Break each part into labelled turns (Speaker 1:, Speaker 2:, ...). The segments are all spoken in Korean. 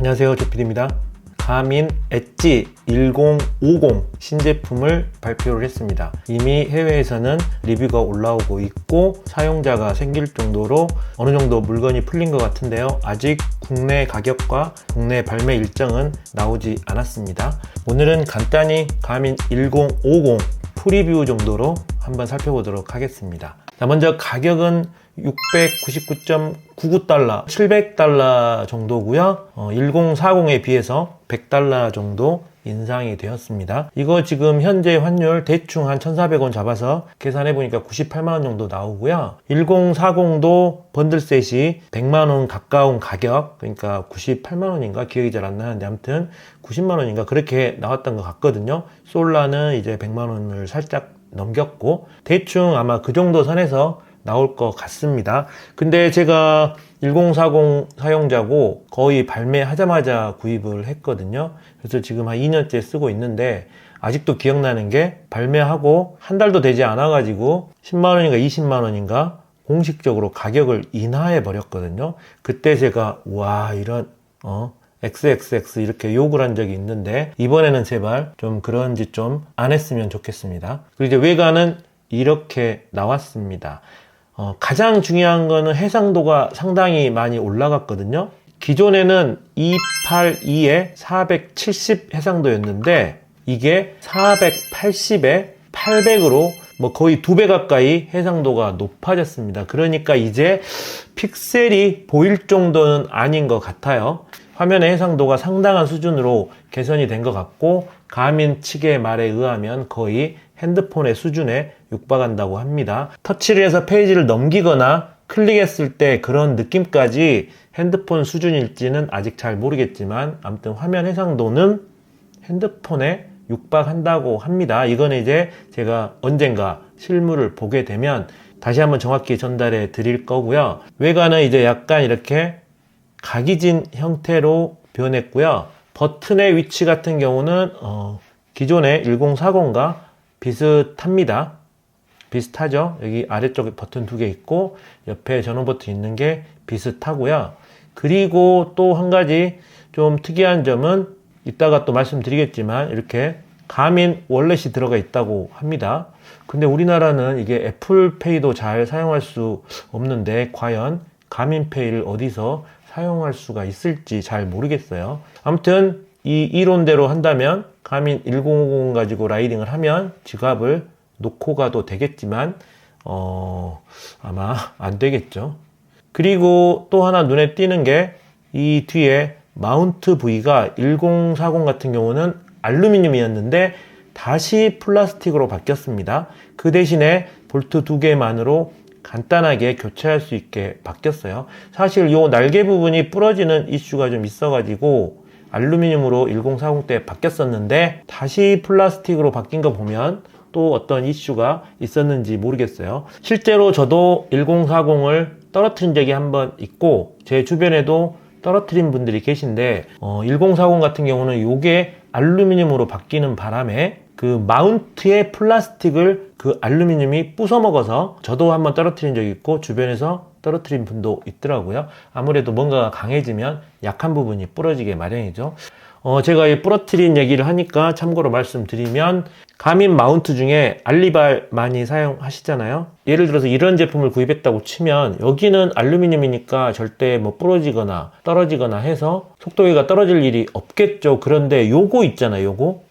Speaker 1: 안녕하세요 조피디입니다. 가민 엣지 1050 신제품을 발표를 했습니다. 이미 해외에서는 리뷰가 올라오고 있고 사용자가 생길 정도로 어느 정도 물건이 풀린 것 같은데요. 아직 국내 가격과 국내 발매 일정은 나오지 않았습니다. 오늘은 간단히 가민 1050 프리뷰 정도로 한번 살펴보도록 하겠습니다. 자, 먼저 가격은 699.99달러, 700달러 정도고요. 어, 1040에 비해서 100달러 정도 인상이 되었습니다. 이거 지금 현재 환율 대충 한 1,400원 잡아서 계산해 보니까 98만원 정도 나오고요. 1040도 번들셋이 100만원 가까운 가격, 그러니까 98만원인가 기억이 잘 안 나는데 아무튼 90만원인가 그렇게 나왔던 것 같거든요. 솔라는 이제 100만원을 살짝 넘겼고 대충 아마 그 정도 선에서 나올 것 같습니다. 근데 제가 1040 사용자고 거의 발매하자마자 구입을 했거든요. 그래서 지금 한 2년째 쓰고 있는데 아직도 기억나는 게 발매하고 한 달도 되지 않아가지고 10만원인가 20만원인가 공식적으로 가격을 인하해 버렸거든요. 그때 제가 와 이런 어 XXX 이렇게 욕을 한 적이 있는데 이번에는 제발 좀 그런 짓좀안 했으면 좋겠습니다. 그리고 이제 외관은 이렇게 나왔습니다. 어, 가장 중요한 거는 해상도가 상당히 많이 올라갔거든요. 기존에는 282에 470 해상도였는데 이게 480에 800으로 뭐 거의 두 배 가까이 해상도가 높아졌습니다. 그러니까 이제 픽셀이 보일 정도는 아닌 것 같아요. 화면의 해상도가 상당한 수준으로 개선이 된 것 같고 가민 측의 말에 의하면 거의 핸드폰의 수준에 육박한다고 합니다. 터치를 해서 페이지를 넘기거나 클릭했을 때 그런 느낌까지 핸드폰 수준일지는 아직 잘 모르겠지만 아무튼 화면 해상도는 핸드폰에 육박한다고 합니다. 이거는 이제 제가 언젠가 실물을 보게 되면 다시 한번 정확히 전달해 드릴 거고요. 외관은 이제 약간 이렇게 각이진 형태로 변했고요. 버튼의 위치 같은 경우는 어, 기존의 1040과 비슷합니다. 비슷하죠? 여기 아래쪽에 버튼 두 개 있고 옆에 전원 버튼 있는 게 비슷하고요. 그리고 또 한 가지 좀 특이한 점은 이따가 또 말씀드리겠지만 이렇게 가민 월렛이 들어가 있다고 합니다. 근데 우리나라는 이게 애플페이도 잘 사용할 수 없는데 과연 가민페이를 어디서 사용할 수가 있을지 잘 모르겠어요. 아무튼 이 이론대로 한다면 가민 1050 가지고 라이딩을 하면 지갑을 놓고 가도 되겠지만 어 아마 안 되겠죠. 그리고 또 하나 눈에 띄는 게 이 뒤에 마운트 부위가 1040 같은 경우는 알루미늄이었는데 다시 플라스틱으로 바뀌었습니다. 그 대신에 볼트 두 개만으로 간단하게 교체할 수 있게 바뀌었어요. 사실 요 날개 부분이 부러지는 이슈가 좀 있어가지고 알루미늄으로 1040 때 바뀌었었는데 다시 플라스틱으로 바뀐 거 보면 또 어떤 이슈가 있었는지 모르겠어요. 실제로 저도 1040을 떨어뜨린 적이 한 번 있고 제 주변에도 떨어뜨린 분들이 계신데 어, 1040 같은 경우는 이게 알루미늄으로 바뀌는 바람에 그 마운트의 플라스틱을 그 알루미늄이 부숴먹어서 저도 한번 떨어뜨린 적이 있고 주변에서 떨어뜨린 분도 있더라고요. 아무래도 뭔가가 강해지면 약한 부분이 부러지게 마련이죠. 어, 제가 이 부러뜨린 얘기를 하니까 참고로 말씀드리면 가민 마운트 중에 알리발 많이 사용하시잖아요. 예를 들어서 이런 제품을 구입했다고 치면 여기는 알루미늄이니까 절대 뭐 부러지거나 떨어지거나 해서 속도기가 떨어질 일이 없겠죠. 그런데 요거 있잖아요. 요거.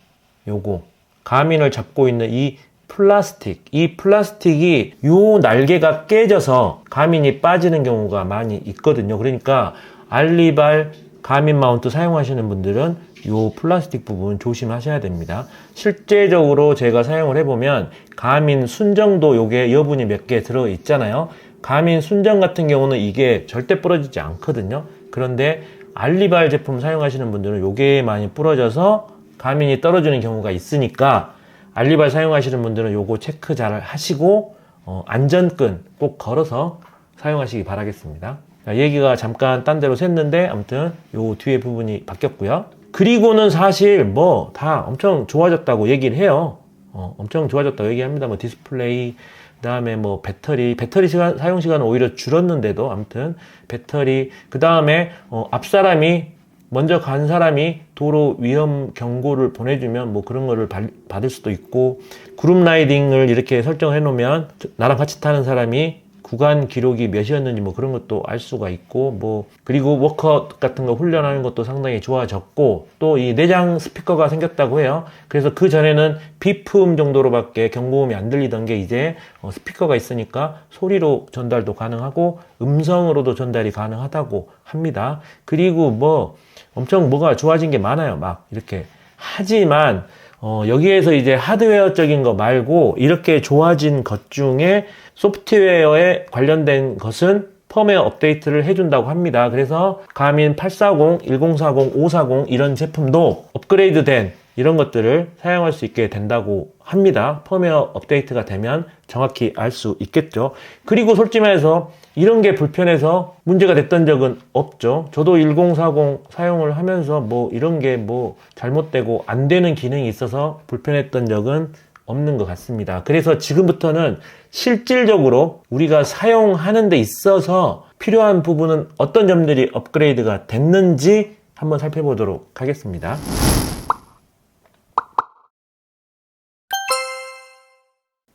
Speaker 1: 요거. 가민을 잡고 있는 이 플라스틱. 이 플라스틱이 요 날개가 깨져서 가민이 빠지는 경우가 많이 있거든요. 그러니까 알리발 가민 마운트 사용하시는 분들은 요 플라스틱 부분 조심하셔야 됩니다. 실제적으로 제가 사용을 해보면 가민 순정도 요게 여분이 몇 개 들어 있잖아요. 가민 순정 같은 경우는 이게 절대 부러지지 않거든요. 그런데 알리발 제품 사용하시는 분들은 요게 많이 부러져서 가민이 떨어지는 경우가 있으니까 알리발 사용하시는 분들은 요거 체크 잘 하시고 어, 안전끈 꼭 걸어서 사용하시기 바라겠습니다. 자, 얘기가 잠깐 딴 데로 샜는데 아무튼 요 뒤에 부분이 바뀌었고요. 그리고는 사실 뭐 다 엄청 좋아졌다고 얘기를 해요. 어, 엄청 좋아졌다고 얘기합니다. 뭐 디스플레이, 그 다음에 뭐 배터리, 배터리 시간, 사용 시간은 오히려 줄었는데도 아무튼 배터리, 그 다음에 어, 앞 사람이 먼저 간 사람이 도로 위험 경고를 보내주면 뭐 그런 거를 받- 받을 수도 있고 그룹 라이딩을 이렇게 설정해 놓으면 나랑 같이 타는 사람이 구간 기록이 몇이었는지 뭐 그런 것도 알 수가 있고 뭐 그리고 워커 같은 거 훈련하는 것도 상당히 좋아졌고 또 이 내장 스피커가 생겼다고 해요. 그래서 그 전에는 비품 정도로밖에 경고음이 안 들리던 게 이제 어, 스피커가 있으니까 소리로 전달도 가능하고 음성으로도 전달이 가능하다고 합니다. 그리고 뭐 엄청 뭐가 좋아진 게 많아요. 막 이렇게 하지만 어, 여기에서 이제 하드웨어적인 거 말고 이렇게 좋아진 것 중에 소프트웨어에 관련된 것은 펌웨어 업데이트를 해준다고 합니다. 그래서 가민 840, 1040, 540 이런 제품도 업그레이드 된 이런 것들을 사용할 수 있게 된다고 합니다. 펌웨어 업데이트가 되면 정확히 알 수 있겠죠. 그리고 솔직히 말해서 이런 게 불편해서 문제가 됐던 적은 없죠. 저도 1040 사용을 하면서 뭐 이런 게 뭐 잘못되고 안 되는 기능이 있어서 불편했던 적은 없는 것 같습니다. 그래서 지금부터는 실질적으로 우리가 사용하는 데 있어서 필요한 부분은 어떤 점들이 업그레이드가 됐는지 한번 살펴보도록 하겠습니다.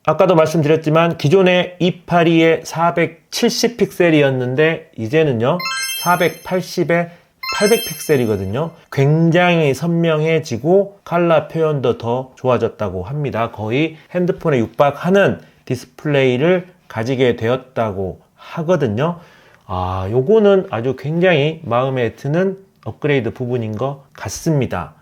Speaker 1: 아까도 말씀드렸지만 기존에 282에 470 픽셀이었는데 이제는요 480에 800 픽셀이거든요. 굉장히 선명해지고 컬러 표현도 더 좋아졌다고 합니다. 거의 핸드폰에 육박하는 디스플레이를 가지게 되었다고 하거든요. 아, 요거는 아주 굉장히 마음에 드는 업그레이드 부분인 것 같습니다.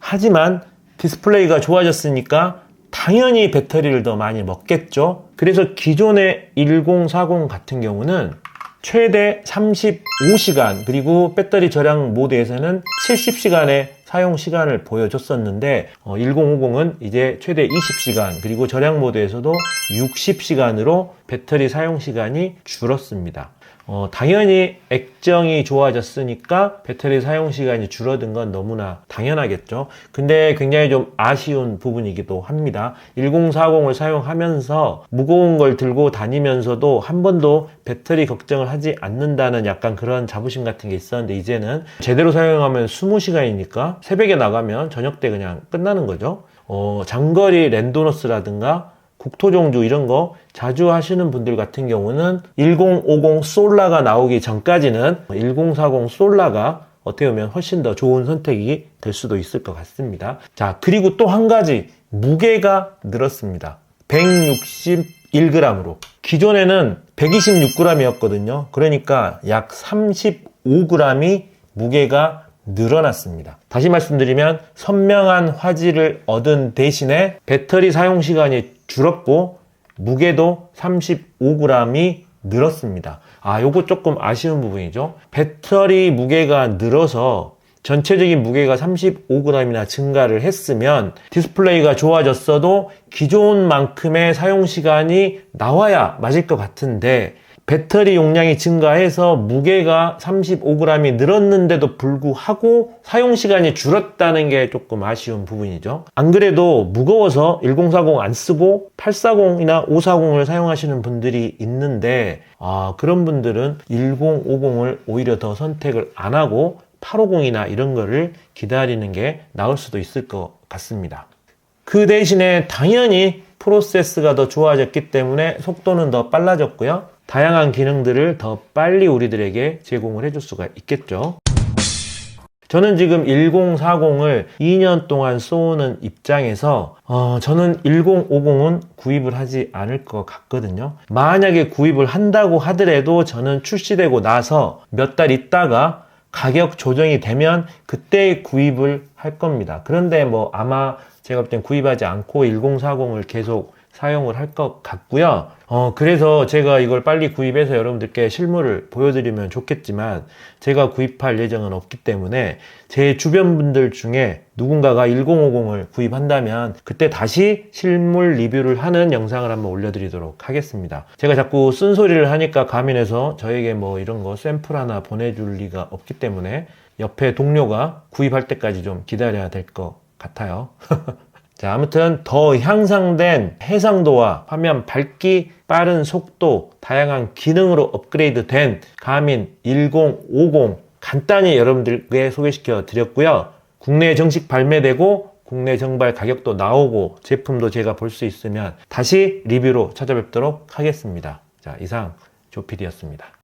Speaker 1: 하지만 디스플레이가 좋아졌으니까 당연히 배터리를 더 많이 먹겠죠. 그래서 기존의 1040 같은 경우는 최대 35시간 그리고 배터리 절약 모드에서는 70시간의 사용 시간을 보여줬었는데 1050은 이제 최대 20시간 그리고 절약 모드에서도 60시간으로 배터리 사용 시간이 줄었습니다. 어, 당연히 액정이 좋아졌으니까 배터리 사용 시간이 줄어든 건 너무나 당연하겠죠. 근데 굉장히 좀 아쉬운 부분이기도 합니다. 1040을 사용하면서 무거운 걸 들고 다니면서도 한 번도 배터리 걱정을 하지 않는다는 약간 그런 자부심 같은 게 있었는데 이제는 제대로 사용하면 20시간이니까 새벽에 나가면 저녁 때 그냥 끝나는 거죠. 어, 장거리 랜도너스라든가 국토종주 이런 거 자주 하시는 분들 같은 경우는 1050 솔라가 나오기 전까지는 1040 솔라가 어떻게 보면 훨씬 더 좋은 선택이 될 수도 있을 것 같습니다. 자, 그리고 또 한 가지 무게가 늘었습니다. 161g으로. 기존에는 126g이었거든요. 그러니까 약 35g이 무게가 늘어났습니다. 다시 말씀드리면 선명한 화질을 얻은 대신에 배터리 사용 시간이 줄었고 무게도 35g이 늘었습니다. 아, 요거 조금 아쉬운 부분이죠. 배터리 무게가 늘어서 전체적인 무게가 35g이나 증가를 했으면 디스플레이가 좋아졌어도 기존만큼의 사용 시간이 나와야 맞을 것 같은데 배터리 용량이 증가해서 무게가 35g이 늘었는데도 불구하고 사용 시간이 줄었다는 게 조금 아쉬운 부분이죠. 안 그래도 무거워서 1040 안 쓰고 840이나 540을 사용하시는 분들이 있는데 아, 그런 분들은 1050을 오히려 더 선택을 안 하고 850이나 이런 거를 기다리는 게 나을 수도 있을 것 같습니다. 그 대신에 당연히 프로세스가 더 좋아졌기 때문에 속도는 더 빨라졌고요. 다양한 기능들을 더 빨리 우리들에게 제공을 해줄 수가 있겠죠. 저는 지금 1040을 2년 동안 쏘는 입장에서 어, 저는 1050은 구입을 하지 않을 것 같거든요. 만약에 구입을 한다고 하더라도 저는 출시되고 나서 몇 달 있다가 가격 조정이 되면 그때 구입을 할 겁니다. 그런데 뭐 아마 제가 볼 땐 구입하지 않고 1040을 계속 사용을 할 것 같고요. 어, 그래서 제가 이걸 빨리 구입해서 여러분들께 실물을 보여드리면 좋겠지만 제가 구입할 예정은 없기 때문에 제 주변 분들 중에 누군가가 1050을 구입한다면 그때 다시 실물 리뷰를 하는 영상을 한번 올려드리도록 하겠습니다. 제가 자꾸 쓴소리를 하니까 가민에서 저에게 뭐 이런 거 샘플 하나 보내줄 리가 없기 때문에 옆에 동료가 구입할 때까지 좀 기다려야 될 것 같아요. 자, 아무튼 더 향상된 해상도와 화면 밝기, 빠른 속도, 다양한 기능으로 업그레이드 된 가민 1050 간단히 여러분들께 소개시켜 드렸고요. 국내에 정식 발매되고 국내 정발 가격도 나오고 제품도 제가 볼 수 있으면 다시 리뷰로 찾아뵙도록 하겠습니다. 자, 이상 조피디였습니다.